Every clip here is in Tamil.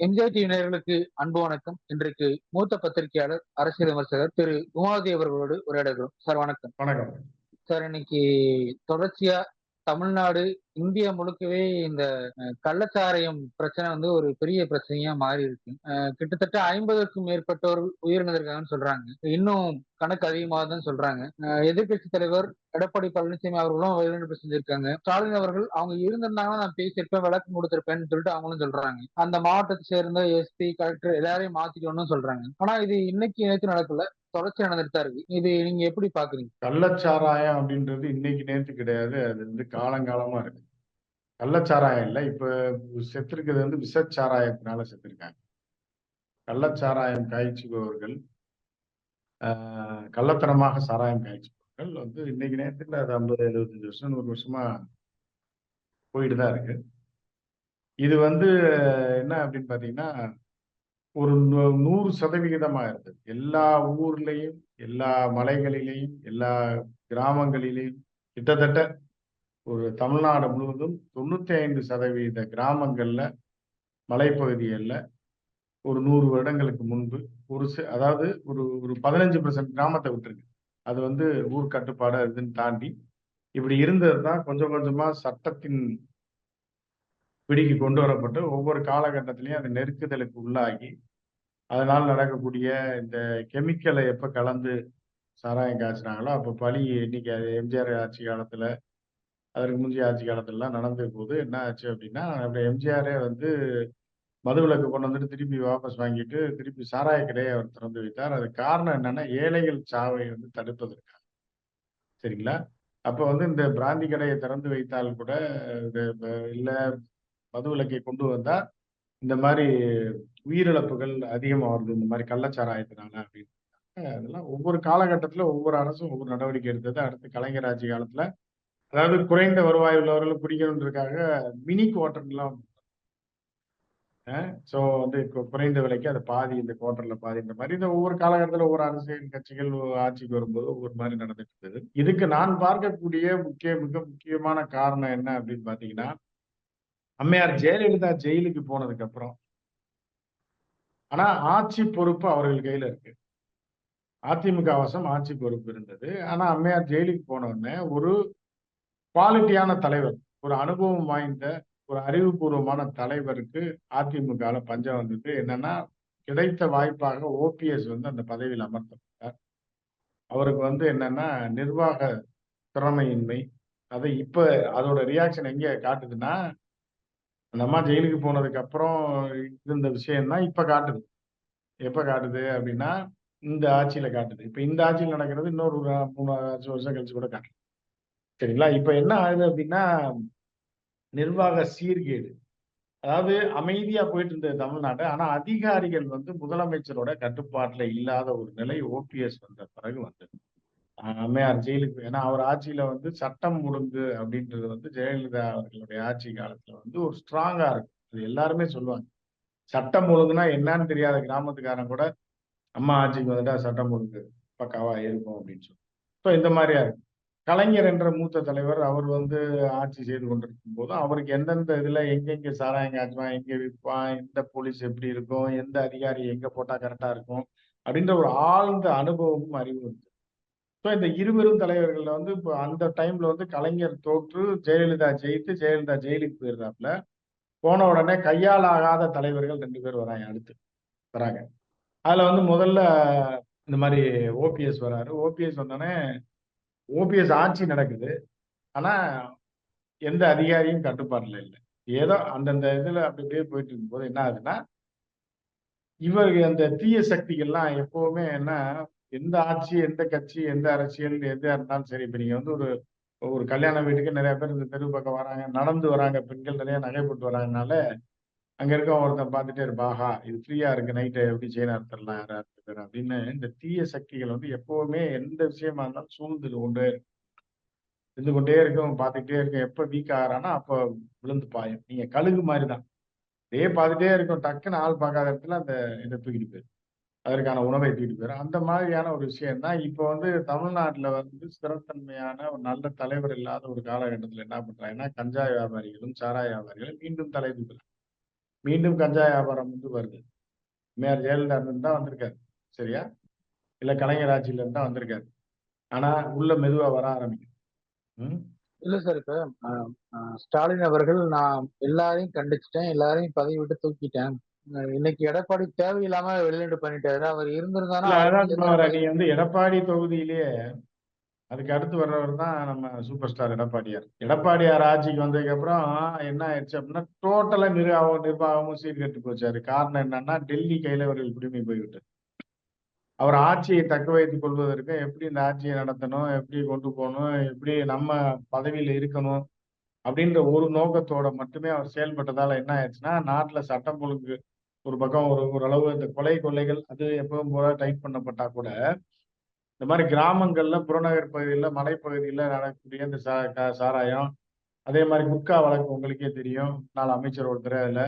எம்ஜிஆர் டிவி நேயர்களுக்கு அன்பு வணக்கம். இன்றைக்கு மூத்த பத்திரிகையாளர் அரசியல் விமர்சகர் திரு உமாவதி அவர்களோடு உரையாடுகிறோம். சார் வணக்கம். வணக்கம். சார் இன்னைக்கு தொடர்ச்சியா தமிழ்நாடு இந்தியா முழுக்கவே இந்த அஹ், கள்ளச்சாராயம் பிரச்சனை வந்து ஒரு பெரிய பிரச்சனையா மாறி இருக்கு. கிட்டத்தட்ட ஐம்பதுக்கும் மேற்பட்டோர் உயிரிழந்திருக்காங்கன்னு சொல்றாங்க. இன்னும் கணக்கு அதிகமாக தான் சொல்றாங்க எதிர்கட்சி தலைவர் எடப்பாடி பழனிசாமி அவர்களும் வெளிநடப்பு செஞ்சிருக்காங்க. ஸ்டாலின் அவர்கள் அவங்க இருந்திருந்தாங்கன்னா நான் பேசியிருப்பேன் விளக்கம் கொடுத்திருப்பேன்னு சொல்லிட்டு அவங்களும் சொல்றாங்க. அந்த மாவட்டத்தை சேர்ந்த எஸ்பி கலெக்டர் எல்லாரையும் மாத்திக்கணும்னு சொல்றாங்க. ஆனா இது இன்னைக்கு நேற்று நடக்கல. தொடர்ச்சி நடந்துட்டு தான் இருக்கு. இது நீங்க எப்படி பாக்குறீங்க? கள்ளச்சாராயம் அப்படின்றது இன்னைக்கு நேற்று கிடையாது. அது வந்து காலங்காலமா இருக்கு. கள்ளச்சாராயம் இல்லை. இப்ப செத்துருக்கிறது வந்து விஷச்சாராயத்தினால செத்துருக்காங்க. கள்ளச்சாராயம் காய்ச்சுபவர்கள் கள்ளத்தனமாக சாராயம் காய்ச்சுபவர்கள் வந்து இன்னைக்கு நேரத்தில் அது ஐம்பது எழுபத்தஞ்சு வருஷம் நூறு வருஷமா போயிட்டு தான் இருக்கு. இது வந்து என்ன அப்படின்னு பார்த்தீங்கன்னா ஒரு நூ- நூறு சதவிகிதமா இருந்தது எல்லா ஊர்லயும் எல்லா மலைகளிலேயும் எல்லா கிராமங்களிலேயும் கிட்டத்தட்ட ஒரு தமிழ்நாடு முழுவதும் தொண்ணூத்தி ஐந்து சதவீத கிராமங்கள்ல மலைப்பகுதிகளில் ஒரு நூறு வருடங்களுக்கு முன்பு ஒரு அதாவது ஒரு ஒரு பதினஞ்சு பர்சன்ட் கிராமத்தை விட்டுருக்கு. அது வந்து ஊர் கட்டுப்பாடு அதுன்னு தாண்டி இப்படி இருந்தது தான் கொஞ்சம் கொஞ்சமாக சட்டத்தின் பிடிக்கு கொண்டு வரப்பட்டு ஒவ்வொரு காலகட்டத்திலையும் அது நெருக்குதலுக்கு உள்ளாகி அதனால் நடக்கக்கூடிய இந்த கெமிக்கலை எப்போ கலந்து சாராயம் காய்ச்சினாங்களோ அப்போ பழி இன்னைக்கு அது எம்ஜிஆர் ஆட்சி காலத்தில் அதற்கு முந்தைய ஆட்சி காலத்துலலாம் நடந்த போது என்ன ஆச்சு அப்படின்னா அப்படி எம்ஜிஆரே வந்து மதுவிலக்கு கொண்டு வந்துட்டு திருப்பி வாபஸ் வாங்கிட்டு திருப்பி சாராய கடையை அவர் திறந்து வைத்தார். அது காரணம் என்னன்னா ஏழைகள் சாவை வந்து தடுப்பதற்காக. சரிங்களா? அப்போ வந்து இந்த பிராந்தி கடையை திறந்து வைத்தால் கூட இது இல்லை இல்ல மதுவிலக்கை கொண்டு வந்தா இந்த மாதிரி உயிரிழப்புகள் அதிகமாக வருது இந்த மாதிரி கள்ளச்சாராயத்தினால அப்படின்னு அதெல்லாம் ஒவ்வொரு காலகட்டத்துல ஒவ்வொரு அரசும் ஒவ்வொரு நடவடிக்கை எடுத்தது. அடுத்து கலைஞர் ஆட்சி காலத்துல அதாவது குறைந்த வருவாய் உள்ளவர்கள் குடிக்கணுன்றதுக்காக மினி குவார்டர்லாம் ஸோ வந்து குறைந்த விலைக்கு அது பாதி இந்த குவார்டர்ல பாதி இந்த மாதிரி இந்த ஒவ்வொரு காலகட்டத்தில் ஒவ்வொரு அரசியல் கட்சிகள் ஆட்சிக்கு வரும்போது ஒவ்வொரு மாதிரி நடந்துட்டு இருந்தது. இதுக்கு நான் பார்க்கக்கூடிய முக்கிய மிக முக்கியமான காரணம் என்ன அப்படின்னு பாத்தீங்கன்னா அம்மையார் ஜெயலலிதா ஜெயிலுக்கு போனதுக்கு அப்புறம். ஆனா ஆட்சி பொறுப்பு அவர்கள் கையில இருக்கு. அதிமுக வசம் ஆட்சி பொறுப்பு இருந்தது. ஆனா அம்மையார் ஜெயிலுக்கு போன ஒரு குவாலிட்டியான தலைவர் ஒரு அனுபவம் வாய்ந்த ஒரு அறிவுபூர்வமான தலைவருக்கு அதிமுகல பஞ்சம் வந்தது என்னன்னா கிடைத்த வாய்ப்பாக ஓபிஎஸ் வந்து அந்த பதவியில் அமர்த்தப்பட்டார். அவருக்கு வந்து என்னன்னா நிர்வாக திறமையின்மை. அதை இப்ப அதோட ரியாக்ஷன் எங்க காட்டுதுன்னா அந்த அம்மா ஜெயிலுக்கு போனதுக்கு அப்புறம் இருந்த விஷயம் தான் இப்ப காட்டுது. எப்ப காட்டுது அப்படின்னா இந்த ஆட்சியில காட்டுது. இப்ப இந்த ஆட்சியில் நடக்கிறது இன்னொரு மூணு அஞ்சு வருஷம் கழிச்சு கூட காட்டுது. சரிங்களா? இப்ப என்ன ஆகுது அப்படின்னா நிர்வாக சீர்கேடு. அதாவது அமைதியா போயிட்டு இருந்தது தமிழ்நாடு. ஆனா அதிகாரிகள் வந்து முதலமைச்சரோட கட்டுப்பாட்டுல இல்லாத ஒரு நிலை ஓபிஎஸ் வந்த பிறகு வந்தது. அம்மையார் ஜெயிலுக்கு ஏன்னா அவர் ஆட்சியில வந்து சட்டம் ஒழுங்கு அப்படின்றது வந்து ஜெயலலிதா அவர்களுடைய ஆட்சி காலத்துல வந்து ஒரு ஸ்ட்ராங்கா இருக்கும். அது எல்லாருமே சொல்லுவாங்க. சட்டம் ஒழுங்குனா என்னன்னு தெரியாத கிராமத்துக்காரன் கூட அம்மா ஆட்சிக்கு வந்துட்டா சட்டம் ஒழுங்கு பக்காவா இருக்கும் அப்படின்னு சொல்லி ஸோ இந்த மாதிரியா இருக்கும். கலைஞர் என்ற மூத்த தலைவர் அவர் வந்து ஆட்சி செய்து கொண்டிருக்கும் போது அவருக்கு எந்தெந்த இதுல எங்கெங்க சாராயம் காய்ச்சுவான் எங்க விற்பான் எந்த போலீஸ் எப்படி இருக்கும் எந்த அதிகாரி எங்க போட்டா கரெக்டா இருக்கும் அப்படின்ற ஒரு ஆழ்ந்த அனுபவமும் அறிவும் இருக்கு ஸோ இந்த இருவரும் தலைவர்கள்ல வந்து இப்போ அந்த டைம்ல வந்து கலைஞர் தோற்று ஜெயலலிதா ஜெயித்து ஜெயலலிதா ஜெயிலுக்கு போயிருந்தாப்புல போன உடனே கையால் ஆகாத தலைவர்கள் ரெண்டு பேர் வராங்க அடுத்து வராங்க. அதுல வந்து முதல்ல இந்த மாதிரி ஓபிஎஸ் வராரு. ஓபிஎஸ் வந்தோடனே ஓபிஎஸ் ஆட்சி நடக்குது. ஆனா எந்த அதிகாரியும் கட்டுப்பாடுல இல்லை. ஏதோ அந்தந்த இதுல அப்படி அப்படியே போயிட்டு இருக்கும்போது என்ன ஆகுதுன்னா இவர் அந்த தீய சக்திகள்லாம் எப்பவுமே என்ன எந்த ஆட்சி எந்த கட்சி எந்த அரசியல் எதா இருந்தாலும் சரி இப்ப நீங்க வந்து ஒரு ஒரு கல்யாண வீட்டுக்கு நிறைய பேர் இந்த தெரு பக்கம் வராங்க நடந்து வராங்க பெண்கள் நிறைய நகை போட்டு வராங்கனால அங்க இருக்க ஒருத்தன் பார்த்துட்டே இருப்பாஹா இது ஃப்ரீயா இருக்கு நைட்டு எப்படி செயின் அறுத்துடலாம் யாரா இருக்குது அப்படின்னு இந்த தீய சக்திகள் வந்து எப்பவுமே எந்த விஷயமா இருந்தாலும் சூழ்ந்து கொண்டே இருக்கும். இருந்து கொண்டே இருக்கும் பார்த்துக்கிட்டே இருக்கும். எப்ப வீக் ஆகிறானா அப்ப விழுந்து பாயும். நீங்க கழுகு மாதிரி தான் இதே பார்த்துட்டே இருக்கும் டக்குன்னு ஆள் பார்க்காத இடத்துல அந்த இதை தூக்கிட்டு போயிடும். அதற்கான உணவை தூக்கிட்டு போயிடும் அந்த மாதிரியான ஒரு விஷயம் தான். இப்போ வந்து தமிழ்நாட்டில் வந்து ஸ்திரத்தன்மையான ஒரு நல்ல தலைவர் இல்லாத ஒரு காலகட்டத்தில் என்ன பண்ணுறாங்கன்னா கஞ்சா வியாபாரிகளும் சாராய வியாபாரிகளும் மீண்டும் தலை தூக்குறாங்க. மீண்டும் கஞ்சா வியாபாரம் வந்து வருது. மேயர் ஜெயலலிதா தான் வந்திருக்காரு. சரியா? இல்லை கலைஞர் ஆட்சியிலேருந்து தான் வந்திருக்காரு. ஆனால் உள்ள மெதுவாக வர ஆரம்பிக்கும் ம்? இல்ல சார் இப்ப ஸ்டாலின் அவர்கள் நான் எல்லாரையும் கண்டிச்சிட்டேன். எல்லாரையும் பதவி விட்டு தூக்கிட்டேன். இன்னைக்கு எடப்பாடி தேவையில்லாம வெளிநாடு பண்ணிட்டாரு. அவர் இருந்திருந்தானா? இல்ல அதான். ஏதாவது நீ வந்து எடப்பாடி தொகுதியிலேயே அதுக்கு அடுத்து வர்றவர் தான் நம்ம சூப்பர் ஸ்டார் எடப்பாடியார். எடப்பாடியார் ஆட்சிக்கு வந்ததுக்கு அப்புறம் என்ன ஆயிடுச்சு அப்படின்னா டோட்டலா நிர்வாகம் நிர்வாகமும் சீர்கெட்டு போச்சாரு. காரணம் என்னன்னா டெல்லி கையில அவர்கள் உரிமை போய்விட்டது. அவர் ஆட்சியை தக்க வைத்துக் கொள்வதற்கு எப்படி இந்த ஆட்சியை நடத்தணும் எப்படி கொண்டு போகணும் எப்படி நம்ம பதவியில இருக்கணும் அப்படின்ற ஒரு நோக்கத்தோட மட்டுமே அவர் செயல்பட்டதால என்ன ஆயிடுச்சுன்னா நாட்டுல சட்டம் ஒழுங்கு ஒரு பக்கம் ஒரு ஓரளவு இந்த கொலை கொள்ளைகள் அது எப்பவும் போல டைட் பண்ணப்பட்டா கூட இந்த மாதிரி கிராமங்கள்ல புறநகர் பகுதியில் மலைப்பகுதியில் நடக்கக்கூடிய இந்த சா சாராயம் அதே மாதிரி குட்கா வழக்கு உங்களுக்கே தெரியும். நாலு அமைச்சர் ஒருத்தர் அதில்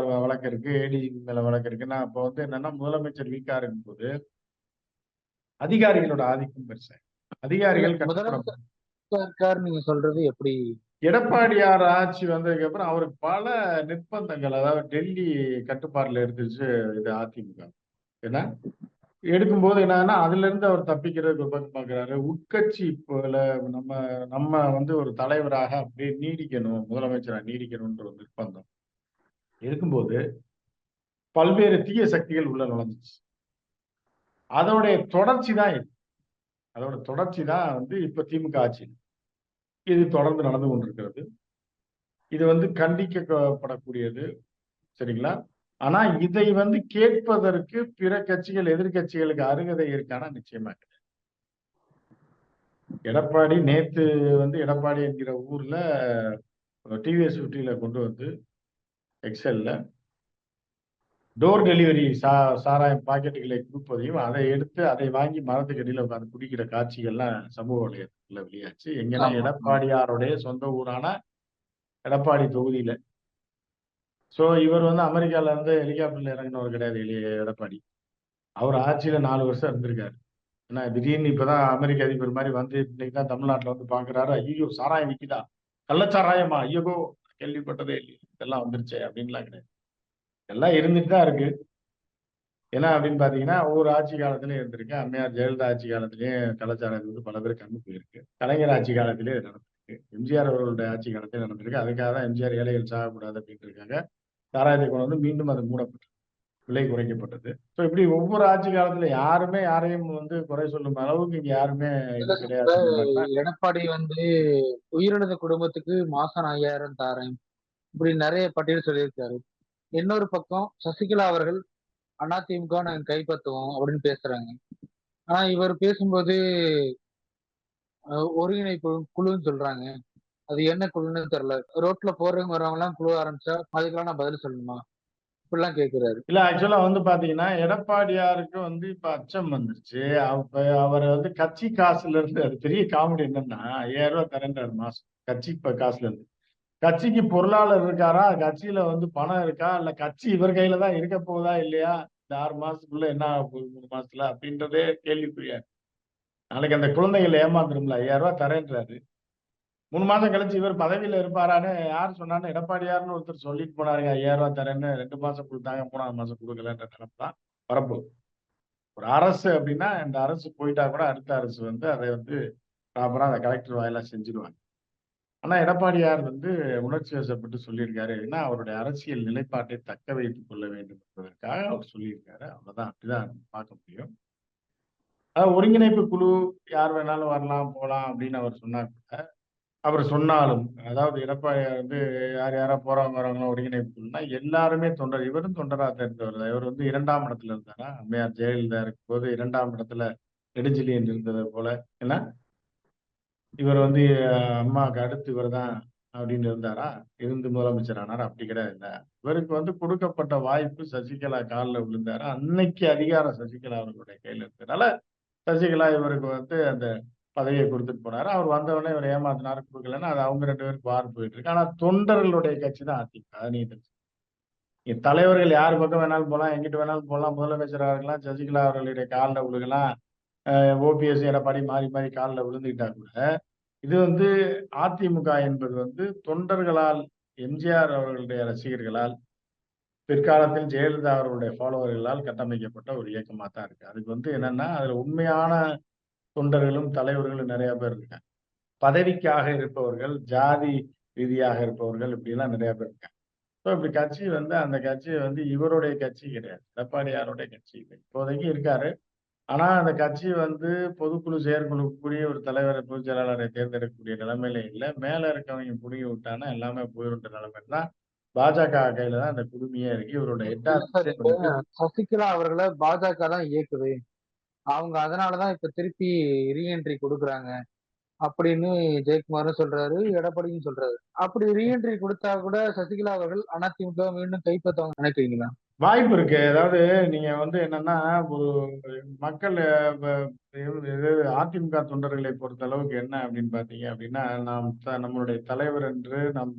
ஒரு வழக்கு இருக்கு ஏடிஜிபி மேல வழக்கு இருக்கு நான் இப்போ வந்து என்னன்னா முதலமைச்சர் வீக்கா இருக்கும்போது அதிகாரிகளோட ஆதிக்கம் பெருசா அதிகாரிகள் நீங்க சொல்றது எப்படி எடப்பாடியார் ஆட்சி வந்ததுக்கு அப்புறம் அவருக்கு பல நிர்பந்தங்கள் அதாவது டெல்லி கட்டுப்பாடுல இருந்துச்சு இது அதிமுக. ஏன்னா எடுக்கும்போது என்னன்னா அதுல இருந்து அவர் தப்பிக்கிறதுக்கு ஒரு பக்கம் பாக்குறாரு. உட்கட்சி போல நம்ம நம்ம வந்து ஒரு தலைவராக அப்படியே நீடிக்கணும் முதலமைச்சரா நீடிக்கணும்ன்ற ஒரு நிர்பந்தம். இருக்கும்போது பல்வேறு தீய சக்திகள் உள்ள நுழைஞ்சிச்சு. அதோடைய தொடர்ச்சி தான் இது. அதோட தொடர்ச்சி தான் வந்து இப்ப திமுக ஆட்சி. இது தொடர்ந்து நடந்து கொண்டிருக்கிறது. இது வந்து கண்டிக்கப்படக்கூடியது. சரிங்களா? ஆனா இதை வந்து கேட்பதற்கு பிற கட்சிகள் எதிர்க்கட்சிகளுக்கு அருகதை இருக்கானா? நிச்சயமா கிடையாது. எடப்பாடி நேத்து வந்து எடப்பாடி என்கிற ஊர்ல டிவிஎஸ் ஃபிஃப்டியில கொண்டு வந்து எக்ஸல்ல டோர் டெலிவரி சா சாராயம் பாக்கெட்டுகளை கொடுப்பதையும் அதை எடுத்து அதை வாங்கி மரத்துக்கு அடியில உட்கார்ந்து குடிக்கிற காட்சிகள்லாம் சமூக வலையத்துல வெளியாச்சு. எங்கன்னா. எடப்பாடியாருடைய சொந்த ஊரான எடப்பாடி தொகுதியில. சோ இவர் வந்து அமெரிக்கால இருந்து ஹெலிகாப்டர்ல இறங்கினவர் கிடையாது எடப்பாடி. அவர் ஆட்சியில நாலு வருஷம் இருந்திருக்காரு. ஏன்னா திடீர்னு இப்பதான் அமெரிக்க அதிபர் மாதிரி வந்து இன்னைக்கு தான் தமிழ்நாட்டுல வந்து பாக்குறாரு. ஐயோ சாராயம் விக்குதா? கள்ளச்சாராயமா? ஐயோ கேள்விப்பட்டதே இல்லையே. இதெல்லாம் வந்துருச்சே அப்படின்லாம் கிடையாது. எல்லாம் இருந்துட்டு தான் இருக்கு. ஏன்னா அப்படின்னு பாத்தீங்கன்னா ஒவ்வொரு ஆட்சி காலத்திலயும் இருந்திருக்கு. அம்மையார் ஜெயலலிதா ஆட்சி காலத்திலயும் கலாச்சாரத்துக்கு வந்து பல பேர் கண்ணு போயிருக்கு. கலைஞர் ஆட்சி காலத்திலே நடந்திருக்கு. எம்ஜிஆர் அவர்களுடைய ஆட்சி காலத்திலே நடந்திருக்கு. அதுக்காக தான் எம்ஜிஆர் ஏழைகள் சாகக்கூடாது அப்படின்ட்டு இருக்காங்க சாராயத்தை கொண்டு வந்து மீண்டும் அது மூடப்பட்டது. விலை குறைக்கப்பட்டது. ஸோ இப்படி ஒவ்வொரு ஆட்சி காலத்துல யாருமே யாரையும் வந்து குறை சொல்லும் அளவுக்கு இங்க யாருமே கிடையாது. எடப்பாடி வந்து உயிரிழந்த குடும்பத்துக்கு மாசம் ஐயாயிரம் தாரேன் இப்படி நிறைய பட்டியல் சொல்லியிருக்காரு. இன்னொரு பக்கம் சசிகலா அவர்கள் அதிமுக நாங்க கைப்பற்றுவோம் அப்படின்னு பேசுறாங்க. ஆனா இவர் பேசும்போது ஒருங்கிணைப்பு குழுன்னு சொல்றாங்க. அது என்ன குழுன்னு தெரியல. ரோட்ல போறவங்க வரவங்க எல்லாம் குழு ஆரம்பிச்சா அதுக்கெல்லாம் நான் பதில் சொல்லணுமா? இப்படிலாம் கேக்குறாரு. இல்ல ஆக்சுவலா வந்து பாத்தீங்கன்னா எடப்பாடியாருக்கு வந்து இப்ப அச்சம் வந்துருச்சு. அப்ப அவர் வந்து கட்சி காசுல இருந்து அது பெரிய காமெடி என்னன்னா ஐயாயிரம் ரூபாய் தரேன்றாரு மாசம். கட்சி காசுல இருந்து. கட்சிக்கு பொருளாளர் இருக்காரா? கட்சியில வந்து பணம் இருக்கா? இல்ல கட்சி இவர் கையில தான் இருக்க போகுதா இல்லையா? இந்த ஆறு மாசத்துக்குள்ள என்ன ஆக போகுது மூணு மாசத்துல அப்படின்றதே கேள்விக்குறியா நாளைக்கு அந்த குழந்தைகள் ஏமாந்துரும்ல ஐயாயிரம் ரூபாய் தரேன்றாரு. மூணு மாசம் கழிச்சு இவர் பதவியில இருப்பாரான்னு யார் சொன்னான்னு எடப்பாடியார்னு ஒருத்தர் சொல்லிட்டு போனாருங்க ஐயாயிரம் ரூபாய் தரேன்னு ரெண்டு மாசம் கொடுத்தாங்க மூணாவது மாசம் கொடுக்கலன்ற நினைப்பு தான் வரப்போகுது ஒரு அரசு அப்படின்னா இந்த அரசு போயிட்டா கூட அடுத்த அரசு வந்து அதை வந்து ப்ராப்பரா அந்த கலெக்டர் வாயிலா செஞ்சிருவாங்க. ஆனா எடப்பாடியார் வந்து உணர்ச்சி வசப்பட்டு சொல்லியிருக்காரு. ஏன்னா அவருடைய அரசியல் நிலைப்பாட்டை தக்க வைத்துக் கொள்ள வேண்டும் என்பதற்காக அவர் சொல்லியிருக்காரு. அவ்வளவுதான். அப்படிதான் பார்க்க முடியும். அதாவது ஒருங்கிணைப்பு குழு யார் வேணாலும் வரலாம் போகலாம் அப்படின்னு அவர் சொன்னா கூட அவர் சொன்னாலும் அதாவது எடப்பாடியார் வந்து யார் யாரா போறவங்க வரவங்களும் ஒருங்கிணைப்பு குழுனா எல்லாருமே தொண்டர் இவரும் தொண்டராக தெரிந்தவர் இவர் வந்து இரண்டாம் இடத்துல இருந்தாரா? அம்மையார் ஜெயலலிதா இருக்கும் போது இரண்டாம் இடத்துல நெடுஞ்செழியன் இருந்தது போல. ஏன்னா இவர் வந்து அம்மாவுக்கு அடுத்து இவர் தான் அப்படின்னு இருந்தாரா? இருந்து முதலமைச்சர் ஆனார்? அப்படி கிடையாது. இவருக்கு வந்து கொடுக்கப்பட்ட வாய்ப்பு சசிகலா காலில் விழுந்தாரு. அன்னைக்கு அதிகாரம் சசிகலா அவர்களுடைய கையில் இருக்கிறதுனால சசிகலா இவருக்கு வந்து அந்த பதவியை கொடுத்துட்டு போனாரு. அவர் வந்தவொடனே இவர் ஏமாத்தினாரு. கொடுக்கலன்னா அது அவங்க ரெண்டு பேருக்கு வார் போயிட்டு இருக்கு. ஆனா தொண்டர்களுடைய கட்சி தான் அதிமுக. அது நீங்க தலைவர்கள் யார் பக்கம் வேணாலும் போகலாம் எங்கிட்டு வேணாலும் போகலாம் முதலமைச்சராக இருக்கலாம் சசிகலா அவர்களுடைய காலில் விழுகலாம். ஓபிஎஸ் எடப்பாடி மாறி மாறி காலில் விழுந்துக்கிட்டா கூட இது வந்து அதிமுக என்பது வந்து தொண்டர்களால் எம்ஜிஆர் அவர்களுடைய ரசிகர்களால் பிற்காலத்தில் ஜெயலலிதா அவர்களுடைய ஃபாலோவர்களால் கட்டமைக்கப்பட்ட ஒரு இயக்கமாக தான் இருக்குது அதுக்கு வந்து என்னென்னா அதில் உண்மையான தொண்டர்களும், தலைவர்களும் நிறைய பேர் இருக்காங்க. பதவிக்காக இருப்பவர்கள், ஜாதி ரீதியாக இருப்பவர்கள் இப்படிலாம் நிறையா பேர் இருக்காங்க. ஸோ இப்படி கட்சி வந்து அந்த கட்சி வந்து இவருடைய கட்சி கிடையாது. எடப்பாடியாருடைய கட்சி இப்போதைக்கு இருக்காரு. ஆனா அந்த கட்சி வந்து பொதுக்குழு, செயற்குழுக்குரிய ஒரு தலைவரை, பொதுச் செயலாளரை தேர்ந்தெடுக்கக்கூடிய நிலைமையில இல்ல. மேல இருக்கவங்க புடுங்கி விட்டான்னா எல்லாமே போயிரும்ன்ற நிலைமையில தான் பாஜக கையில தான் அந்த குடுமியே இருக்கு. வந்து சசிகலா அவர்கள பாஜக தான் இயக்குது. அவங்க அதனால தான் இப்ப திருப்பி ரீஎன்ட்ரி குடுக்குறாங்க. அப்படின்னு ஜெயக்குமாரும் சொல்றாரு. எடப்பாடியும் சொல்றாரு. அப்படி ரீஎன்ட்ரி குடுத்தா கூட சசிகலா அவர்கள் அதிமுகவ மீண்டும் கைப்பற்றுவாங்கன்னு நினைக்கிறீங்களா? வாய்ப்பு இருக்கு. அதாவது நீங்க வந்து என்னன்னா, ஒரு மக்கள் ப இது அதிமுக தொண்டர்களை பொறுத்த அளவுக்கு என்ன அப்படின்னு பார்த்தீங்க அப்படின்னா, நாம் த நம்மளுடைய தலைவர் என்று நம்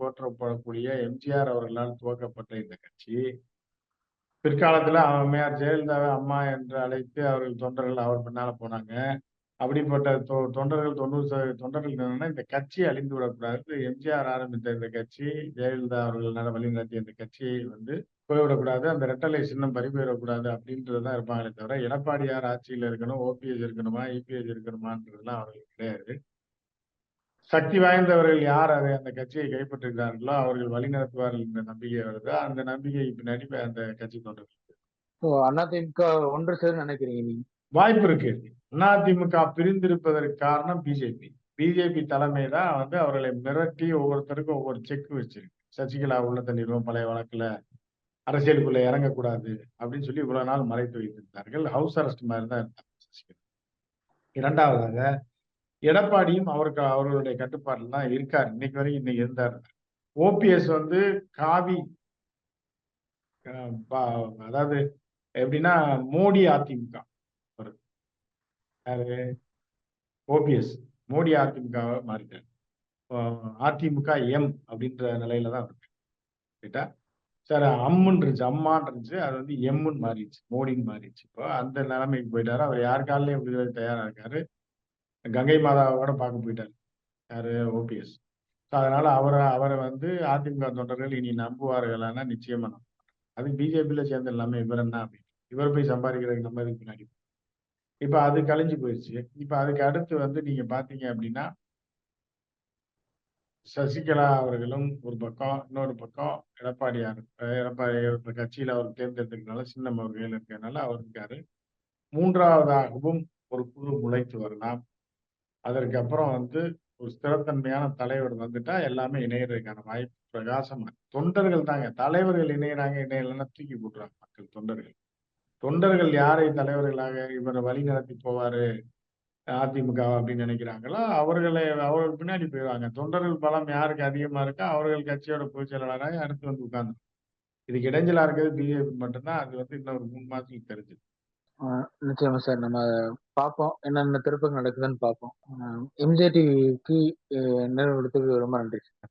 போற்றப்படக்கூடிய எம்ஜிஆர் அவர்களால் துவக்கப்பட்ட இந்த கட்சி, பிற்காலத்துல அம்மையார் ஜெயலலிதாவை அம்மா என்று அழைத்து அவர்கள் தொண்டர்கள் அவர் பின்னால போனாங்க. அப்படிப்பட்ட தொ தொண்டர்கள் 90% தொண்டர்கள் என்னன்னா, இந்த கட்சி அழிந்து விடக்கூடாது. எம்ஜிஆர் ஆரம்பித்த இந்த கட்சி, ஜெயலலிதா அவர்கள் வழிநடத்திய இந்த கட்சியை வந்து போய்விடக்கூடாது. அந்த ரெட்டலை சின்னம் பறி போயிடக்கூடாது அப்படின்றது தான் இருப்பாங்களே தவிர, எடப்பாடியார் ஆட்சியில இருக்கணும், ஓபிஎஸ் இருக்கணுமா, இபிஎஸ் இருக்கணுமான்றதெல்லாம் அவர்களுக்கு கிடையாது. சக்தி வாய்ந்தவர்கள் யார் அதை அந்த கட்சியை கைப்பற்றுகிறார்களோ, அவர்கள் வழிநடத்துவார்கள் என்ற நம்பிக்கை வருதோ, அந்த நம்பிக்கைக்கு பின்னாடி அந்த கட்சி தொண்டர்கள்! அதிமுக ஒன்று சேரும்னு நினைக்கிறீங்க நீங்க? வாய்ப்பு இருக்கு. அதிமுக பிரிந்திருப்பதற்கு காரணம் பிஜேபி. பிஜேபி தலைமை தான் வந்து அவர்களை மிரட்டி ஒவ்வொருத்தருக்கும் ஒவ்வொரு செக் வச்சிருக்கு. சசிகலா உள்ள தள்ளிருவோம் பழைய வழக்குல. அரசியலுக்குள்ள இறங்கக்கூடாது அப்படின்னு சொல்லி இவ்வளவு நாள் மறைத்து வைத்திருந்தார்கள். ஹவுஸ் அரெஸ்ட் மாதிரி தான் இருந்தாங்க சசிகலா. இரண்டாவதாக எடப்பாடியும் அவருக்கு அவர்களுடைய கட்டுப்பாட்டில் தான் இருக்காரு. இன்னைக்கு வரைக்கும் இன்னைக்கு இருந்தார் ஓபிஎஸ் வந்து காவி அதாவது எப்படின்னா, மோடி அதிமுக யாரு? ஓபிஎஸ். மோடி அதிமுகவா மாறிட்டார் அதிமுக எம் அப்படின்ற நிலையில தான் இருக்கு. ரைட்டா? சார் அம்முன்னு இருந்துச்சு. அம்மான்னு இருந்துச்சு. அது வந்து எம்முன்னு மாறிடுச்சு. மோடின்னு மாறிடுச்சு. இப்போ அந்த நிலைமைக்கு போயிட்டாரு. அவர் யார் கால்லயும் விழுகிறதுக்கு தயாரா இருக்காரு. கங்கை மாதாவ கூட பார்க்க போயிட்டாரு. யாரு? ஓபிஎஸ். ஸோ அதனால அவர அவர வந்து அதிமுக தொண்டர்கள் இனி நம்புவார்களான்னா நிச்சயமா நம்ப. அது பிஜேபில சேர்ந்த எல்லாமே இவர் என்ன அப்படின்னு. இவர் போய் சம்பாதிக்கிறதுக்கு நம்ம எதுக்கு பின்னாடி இப்ப அது கழிஞ்சு போயிருச்சு. இப்ப அதுக்கு அடுத்து வந்து நீங்க பார்த்தீங்க அப்படின்னா சசிகலா அவர்களும் ஒரு பக்கம், இன்னொரு பக்கம் எடப்பாடியார். எடப்பாடி கட்சியில் அவர் தேர்ந்தெடுத்ததுனால சின்னம் அவர் கையில இருக்கிறதுனால அவர் இருக்காரு. மூன்றாவதாகவும் ஒரு குழு முளைத்து வரலாம். அதற்கு அப்புறம் வந்து ஒரு ஸ்திரத்தன்மையான தலைவர் வந்துட்டா எல்லாமே இணையறதுக்கான வாய்ப்பு பிரகாசமா தொண்டர்கள் தாங்க. தலைவர்கள் இணையறாங்க, இணையலன்னா தூக்கி போட்டுறாங்க மக்கள் தொண்டர்கள். தொண்டர்கள் யாரை தலைவர்களாக இவர வழிநடத்தி போவாரு அதிமுக அப்படின்னு நினைக்கிறாங்களோ, அவர்களை அவர்கள் பின்னாடி போயிடுவாங்க தொண்டர்கள் பலம் யாருக்கு அதிகமா இருக்கோ, அவர்கள் கட்சியோட பொதுச் செயலாளராக அடுத்து வந்து உட்கார்ந்து இதுக்கு இடைஞ்சலா இருக்கிறது பிஜேபி மட்டும்தான் அது வந்து இன்னும் ஒரு 3 மாசத்துல தெரிஞ்சிடும். நிச்சயமா சார். நம்ம பார்ப்போம். என்னென்ன திருப்பங்கள் நடக்குதுன்னு பார்ப்போம். எம்ஜே டிவிக்கு அ கொடுத்ததுக்கு ரொம்ப நன்றி சார்.